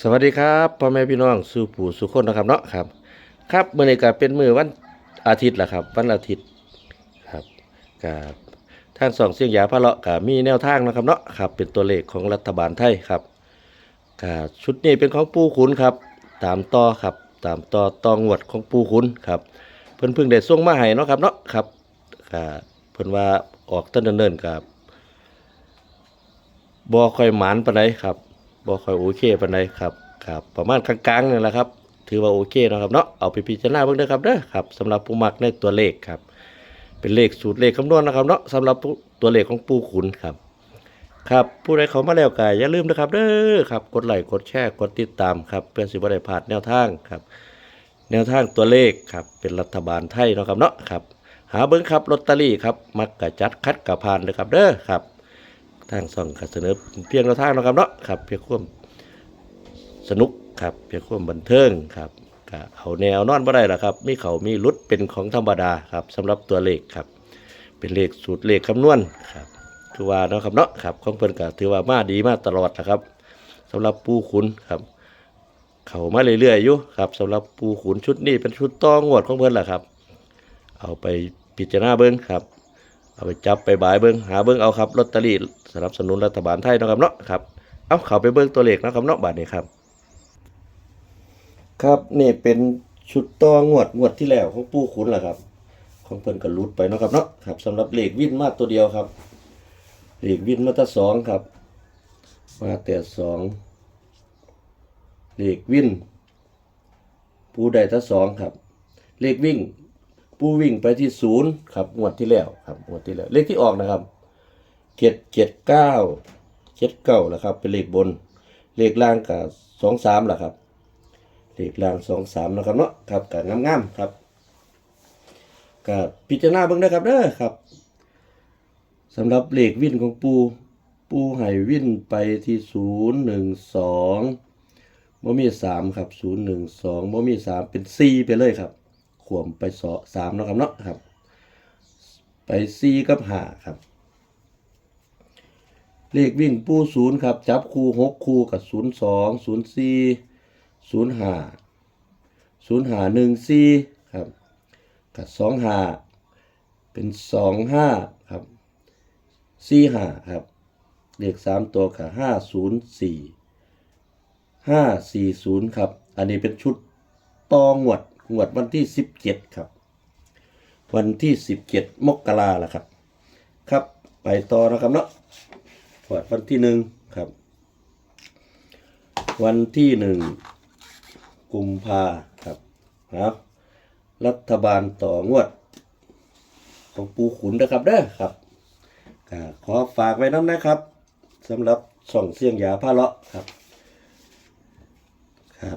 สวัสดีครับพ่อแม่พี่น้องสู่ปู่สู่คนนะครับเนาะครับ ครับเมื่อนี้ก็เป็นมือวันอาทิตย์ละครับ วันอาทิตย์ครับกับทางสองเสียงยาพระเลาะกับมีแนวทางนะครับเนาะครับ เป็นตัวเลขของรัฐบาลไทยครับกับชุดนี้เป็นของปู่ขุนครับ ตามต่อครับ ตามต่อตองหวดของปู่ขุนครับ เพิ่นเพิ่งได้ส่งมาให้เนาะครับเนาะครับกับเพิ่นว่าออกต้นเนินๆกับบ่ค่อยหมานปานใดครับ บ่ค่อยโอเคปานใดครับครับประมาณกลางๆนี่แหละครับ ถือว่าโอเคเนาะครับเนาะเอาไปพิจารณาเบิ่งเด้อครับเด้อครับสำหรับผู้มักในตัวเลขครับ เป็นเลขสูตรเลขคำนวณนะครับเนาะสำหรับตัวเลขของปูขุนครับครับผู้ใดเข้ามาแล้วก็อย่าลืมนะครับเด้อครับกดไลค์กดแชร์กดติดตามครับเพื่อสิบ่ได้พลาดแนวทางครับ แนวทางตัวเลขครับเป็นรัฐบาลไทยเนาะครับเนาะครับหาเบิ้งครับลอตเตอรี่ครับมักกะจัดคัดกะพานเลยครับเด้อครับ ทางส่องก็เสนอเพียงแนวทางเนาะครับเนาะครับเพียงความสนุกครับเพียงความบันเทิงครับก็เอาแนวนอนบ่ได้ละครับมีเขามีรุดเป็นของธรรมดาครับสำหรับตัวเลขครับ เป็นเลขสูตรเลขคำนวณครับคือว่าเนาะครับเนาะครับของเพิ่นก็ถือว่ามาดีมาตลอดนะครับสำหรับปูขุนครับเขามาเรื่อยๆอยู่ครับสำหรับปูขุนชุดนี้เป็นชุดต้องงวดของเพิ่นแหละครับ เอาไปพิจารณาเบิ้งครับ เอาไปจับไปบายเบิ้งหาเบิ้งเอาครับลอตเตอรี่สนับสนุนรัฐบาลไทยนะครับเนาะครับเอาเขาไปเบิ้งตัวเลขนะครับเนาะบาทนี้ครับ ครับนี่เป็นชุดต่องวดงวดที่แล้วของปูขุนแหละครับ ของเพิ่นก็หลุดไปนะครับเนาะครับสำหรับเลขวินมาตัวเดียวครับเลขวินมาตั้สองครับ มาแต่สองเลขวินปูได้แตั้สองครับ เลขวิ่ง ปูวิ่งไปที่ศูนย์ครับงวดที่แล้วครับงวดที่แล้วเลขที่ออกนะครับเจ็ดเจ็ดเก้าเจ็ดเก้าแหละครับ เป็นเลขบน เลขล่างกับสองสามแหละครับ เลขล่างสองสามนะครับเนาะครับกับงามๆครับกับพิจารณาเบิ่งนะครับเด้อครับสำหรับเลขวิ่นของปูปูให้วิ่นไปที่ศูนย์หนึ่งสองบ่มีสามครับศูนย์หนึ่งสองบ่มีสามเป็นสี่ไปเลยครับ ขวมไปสอสามนะครับเนาะครับ ไปสี่กับห้าครับ เลขวิ่งปูศูนย์ครับ จับคู่หกคู่กับศูนย์สองศูนย์สี่ศูนย์ห้าศูนย์ห้าหนึ่งสี่ครับกับสองห้าเป็นสองห้าครับสี่ห้าครับ เลขสามตัวกับห้าศูนย์สี่ห้าสี่ศูนย์ครับ อันนี้เป็นชุดตองหวด งวดวันที่สิบเจ็ดครับ วันที่สิบเจ็ดมกราล่ะครับ ครับ ไปต่อนะครับเนาะงวดวันที่หนึ่งครับ วันที่หนึ่งกุมภาครับครับรัฐบาลต่องวด ของปูขุนนะครับเด้อครับขอฝากไว้น้ำนะครับสำหรับส่องเสียงยาผ้าเลาะครับ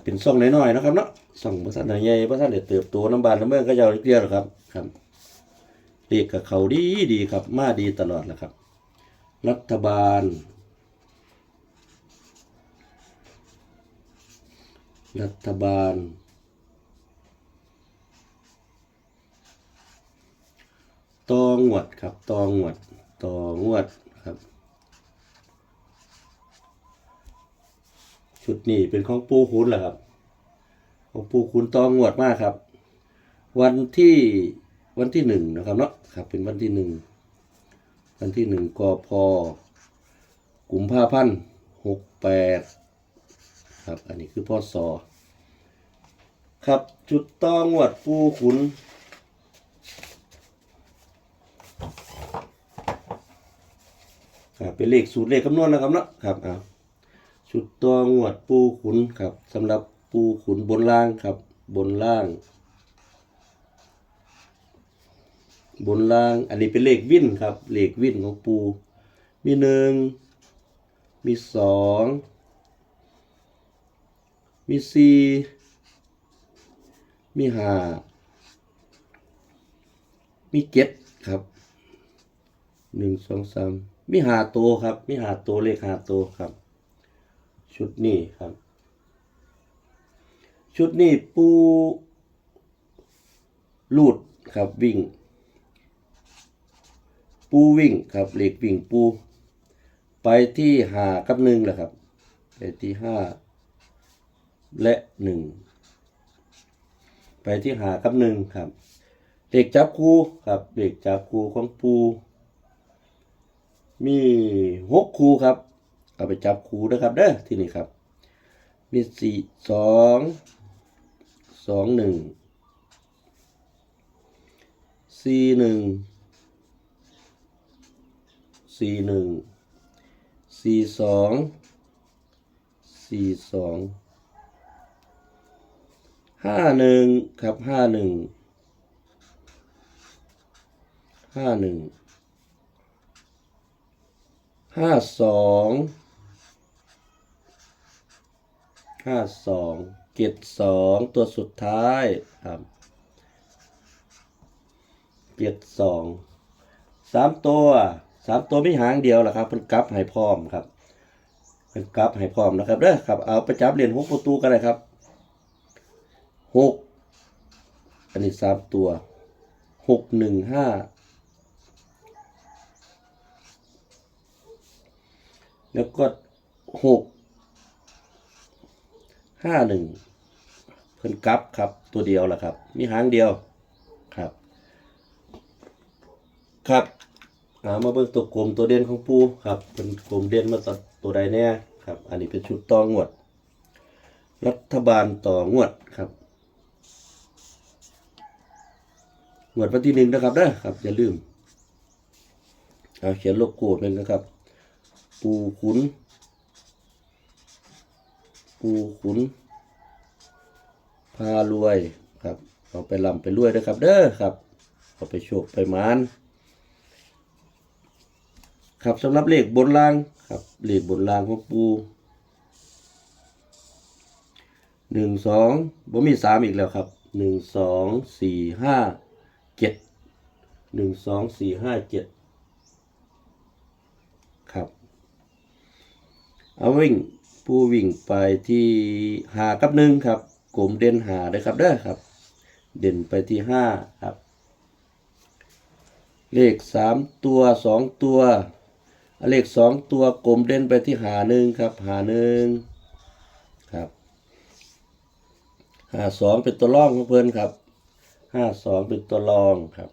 เป็นส่องน้อยๆนะครับเนาะส่องภาษาใหญ่ภาษาเด็ดเติบโตน้ำบานน้ำเมืองก็ยาวเรียกครับครับเรียกกับเขาดีดีครับ มาดีตลอดแหละครับ รัฐบาล รัฐบาล ตองวดครับ ตองวดตองวดครับ ชุดนี้เป็นของปูคุณแหละครับ ของปูคุณตองงวดมากครับ วันที่วันที่หนึ่งนะครับเนาะครับ เป็นวันที่หนึ่งวันที่หนึ่งกพกลุ่มภาพันหกแปดครับ อันนี้คือพ่อสอครับจุดตองวดปูขุนครับเป็นเลขสูตรเลขคำนวณนะครับเนาะครับอ่า ชุดตัวงวดปูขุนครับสำหรับปูขุนบนล่างครับ บนล่าง บนล่าง อันนี้เป็นเลขวิ่นครับ เลขวิ่นของปู มีหนึ่งมีสองมีสี่มีห้ามีเจ็ดครับหนึ่งสองสามมีหาตัวครับ มีหาตัวเลขหาตัวครับ ชุดนี้ครับ ชุดนี้ปูลูดครับวิ่ง ปูวิ่งครับเหลขวิ่งปู ไปที่หากับหนึ่งแหละครับ ไปที่ห้าและหนึ่งไปที่หากับหนึ่งครับเด็กจับคูครับเด็กจับคูของปู มีหกคูครับ เอาไปจับคู่นะครับเด้อที่นี่ครับ มีสี่สองสองหนึ่งสี่หนึ่งสี่หนึ่งสี่สองสี่สองห้าหนึ่งครับห้าหนึ่งห้าหนึ่งห้าสอง ห้าสองเจ็ดสองตัวสุดท้ายครับเจ็ดสองสามตัวสามตัวไม่หางเดียวแหละครับเพิ่นกลับให้พร้อมครับเพิ่นกลับให้พร้อมนะครับเด้อครับเอาไปจับเหรียญหกประตูกันเลยครับหกอันนี้สามตัวหกหนึ่งห้าแล้วก็หก ห้าหนึ่งเพิ่นกลับครับตัวเดียวแหละครับ มีหางเดียวครับ ครับเอามาเบิ่งตัวกลมตัวเด่นของปูครับเป็นกลมเด่นมาตัดตัวใดแน่ครับ อันนี้เป็นชุดต่องวด รัฐบาลต่องวดครับงวดวันที่หนึ่งนะครับนะครับอย่าลืมเอาเขียนโลโก้เป็นนะครับ ปูขุน ปูขุน พารวยครับเอาไปลำไปรวยนะครับ เด้อครับเอาไปโชคไปมานครับสำหรับเลขบนล่างครับเลขบนล่างของปูหนึ่งสองบ่มีสามอีกแล้วครับหนึ่งสองสี่ห้าเจ็ดหนึ่งสองสี่ห้าเจ็ดครับ เอาวิ่ง ผู้วิ่งไปที่หากับหนึ่งครับ กลุ่มเด่นหาเลยครับเด้อครับ เด่นไปที่ห้าครับ เลขสามตัวสองตัว เลขสองตัวกลมเด่นไปที่หาหนึ่งครับ หาหนึ่งครับหาสองเป็นตัวรองของเพื่อนครับห้าสองเป็นตัวรองครับ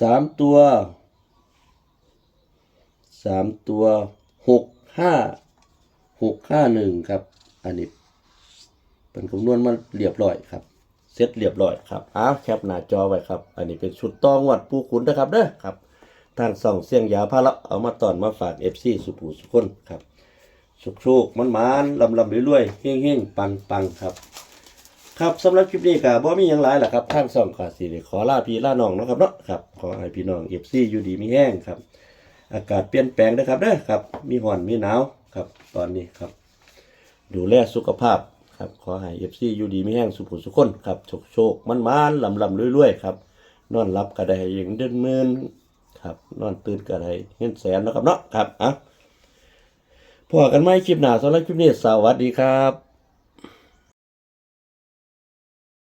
สามตัวสามตัวหก ห้าหกห้าหนึ่งครับ อันนี้เป็นคำนวณมาเรียบร้อยครับเสร็จเรียบร้อยครับอ้าวแคปหน้าจอไว้ครับ อันนี้เป็นชุดต้องวัดผู้ขุนนะครับเด้อครับทางส่องเสียงยาพาละเอามาตอนมาฝากเอฟซีสุภูสุคนครับสุกโชคมันมันลำลำรวยๆเฮ้งเฮงปังปังครับ ครับสำหรับคลิปนี้ก็บ่มีหยังหลายแหละครับทางส่องขาสิได้ขอลาพี่ลาน้องนะครับเนาะครับขอให้พี่น้องเอฟซีอยู่ดีมีแห้งครับ อากาศเปลี่ยนแปลงนะครับเด้อครับ มีร้อนมีหนาวครับ ตอนนี้ครับ ดูแลสุขภาพครับขอให้เอฟซีอยู่ดีไมีแห้งสุขสุขคนครับโชคโชคมันมันลำลำรวยๆครับ นอนรับก็ไดอย่างเดินเมินครับ นอนตื่นก็ไดเงินแสนนะครับเนาะครับอะพอกันไหมคลิปหน้าสำหรับคลิปนี้สวัสดีครับ